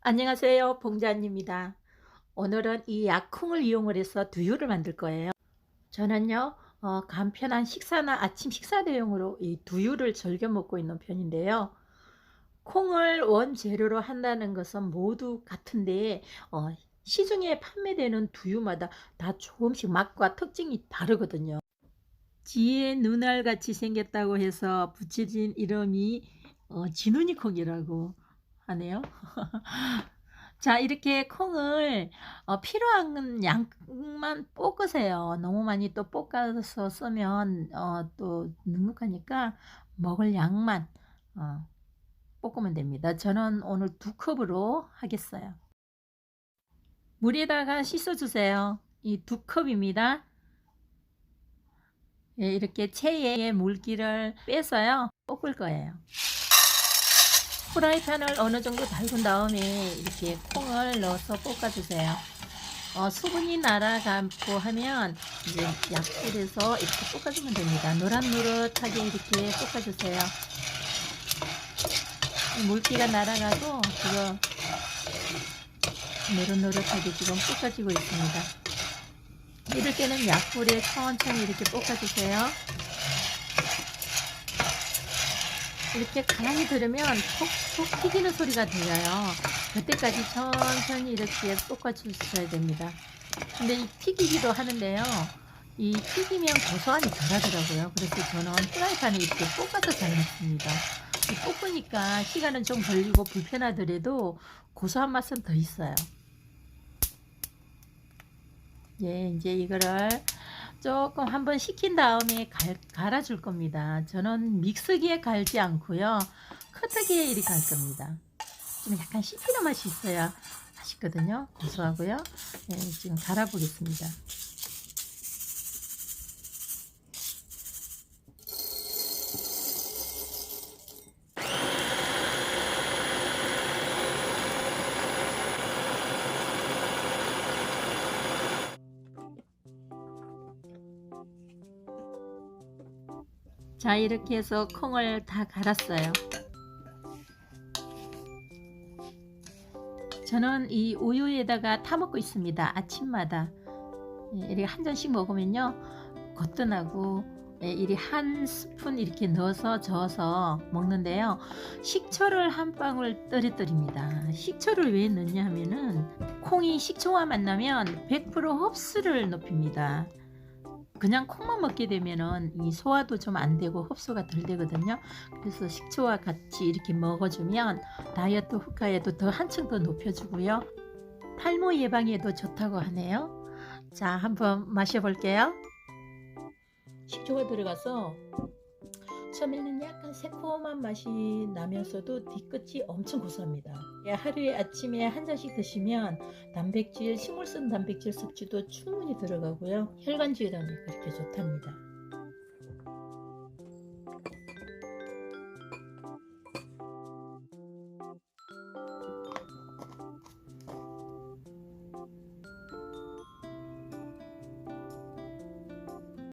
안녕하세요. 봉자입니다. 오늘은 이 약콩을 이용을 해서 두유를 만들 거예요. 저는요, 어, 간편한 식사나 아침 식사 대용으로 이 두유를 즐겨 먹고 있는 편인데요. 콩을 원재료로 한다는 것은 모두 같은데, 어, 시중에 판매되는 두유마다 다 조금씩 맛과 특징이 다르거든요. 지혜 눈알 같이 생겼다고 해서 붙여진 이름이 어, 진훈이 콩이라고 하네요. 자, 이렇게 콩을 어, 필요한 양만 볶으세요. 너무 많이 또 볶아서 쓰면 어, 또 눅눅하니까 먹을 양만 어, 볶으면 됩니다. 저는 오늘 두 컵으로 하겠어요. 물에다가 씻어주세요. 이 두 컵입니다. 예, 이렇게 체에 물기를 빼서요. 볶을 거예요. 프라이팬을 어느 정도 달군 다음에 이렇게 콩을 넣어서 볶아주세요. 어, 수분이 날아가고 하면 이제 약불에서 이렇게 볶아주면 됩니다. 노릇노릇하게 이렇게 볶아주세요. 물기가 날아가고 지금 노릇노릇하게 지금 볶아지고 있습니다. 이럴 때는 약불에 천천히 이렇게 볶아주세요. 이렇게 가만히 들으면 톡톡 튀기는 소리가 들려요. 그때까지 천천히 이렇게 볶아주셔야 됩니다. 근데 이 튀기기도 하는데요. 이 튀기면 고소함이 덜하더라고요. 그래서 저는 프라이팬에 이렇게 볶아서 잘 먹습니다. 이 볶으니까 시간은 좀 걸리고 불편하더라도 고소한 맛은 더 있어요. 예, 이제 이거를 조금 한번 식힌 다음에 갈, 갈아줄 겁니다. 저는 믹서기에 갈지 않고요. 커터기에 이렇게 갈 겁니다. 좀 약간 씹히는 맛이 있어야 맛있거든요. 고소하고요. 예, 지금 갈아보겠습니다. 자, 이렇게 해서 콩을 다 갈았어요. 저는 이 우유에다가 타먹고 있습니다. 아침마다. 예, 이렇게 한 잔씩 먹으면요. 거뜬하고 예, 이리 한 스푼 이렇게 넣어서 저어서 먹는데요. 식초를 한 방울 떨어뜨립니다. 식초를 왜 넣냐 하면은 콩이 식초와 만나면 100% 흡수를 높입니다. 그냥 콩만 먹게 되면은 이 소화도 좀 안 되고 흡수가 덜 되거든요. 그래서 식초와 같이 이렇게 먹어주면 다이어트 효과에도 더 한층 더 높여주고요. 탈모 예방에도 좋다고 하네요. 자, 한번 마셔볼게요. 식초가 들어가서 처음에는 약간 새콤한 맛이 나면서도 뒤끝이 엄청 고소합니다. 예, 하루에 아침에 한 잔씩 드시면 단백질, 식물성 단백질 섭취도 충분히 들어가고요. 혈관 질환이 그렇게 좋답니다.